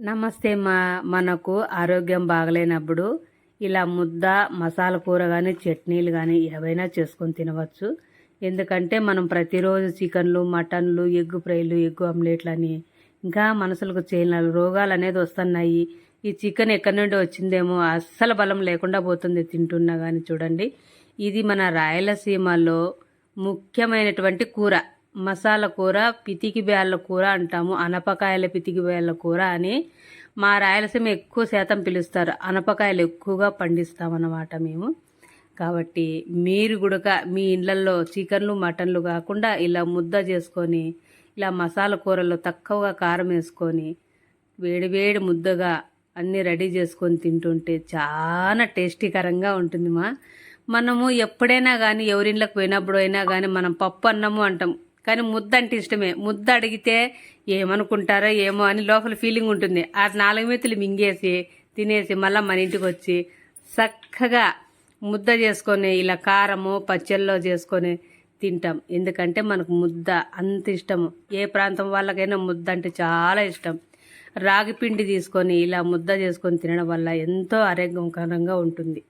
నమస్తే మా మనకు ఆరోగ్యం బాగలేనప్పుడు ఇలా ముద్ద మసాలా కూర కానీ చట్నీలు కానీ ఏవైనా చేసుకొని తినవచ్చు. ఎందుకంటే మనం ప్రతిరోజు చికెన్లు మటన్లు ఎగ్గు ఫ్రైలు ఎగ్గు ఆమ్లెట్లు అని ఇంకా మనసులకు చేయన రోగాలు అనేది వస్తున్నాయి. ఈ చికెన్ ఎక్కడి నుండి వచ్చిందేమో అస్సలు బలం లేకుండా పోతుంది తింటున్నా కానీ చూడండి. ఇది మన రాయలసీమలో ముఖ్యమైనటువంటి కూర. మసాలా కూర పితికి బేళ్ళ కూర అంటాము. అనపకాయల పితికి బేళ్ళ కూర అని మా రాయలసీమ ఎక్కువ శాతం పిలుస్తారు. అనపకాయలు ఎక్కువగా పండిస్తామన్నమాట మేము. కాబట్టి మీరు కూడా మీ ఇళ్ళల్లో చికెన్లు మటన్లు కాకుండా ఇలా ముద్ద చేసుకొని ఇలా మసాలా కూరల్లో తక్కువగా కారం వేసుకొని వేడివేడి ముద్దగా అన్నీ రెడీ చేసుకొని తింటుంటే చాలా టేస్టీకరంగా ఉంటుంది మా మనము ఎప్పుడైనా కానీ ఎవరింట్లోకి పోయినప్పుడు అయినా కానీ మనం పప్పు అన్నము అంటాం. కానీ ముద్ద అంటే ఇష్టమే. ముద్ద అడిగితే ఏమనుకుంటారో ఏమో అని లోపల ఫీలింగ్ ఉంటుంది. ఆ నాలుగు మెతులు మింగేసి తినేసి మళ్ళీ మన ఇంటికి వచ్చి చక్కగా ముద్ద చేసుకొని ఇలా కారము పచ్చళ్ళలో చేసుకొని తింటాం. ఎందుకంటే మనకు ముద్ద అంత ఇష్టము. ఏ ప్రాంతం వాళ్ళకైనా ముద్ద అంటే చాలా ఇష్టం. రాగి పిండి తీసుకొని ఇలా ముద్ద చేసుకొని తినడం వల్ల ఎంతో ఆరోగ్యకరంగా ఉంటుంది.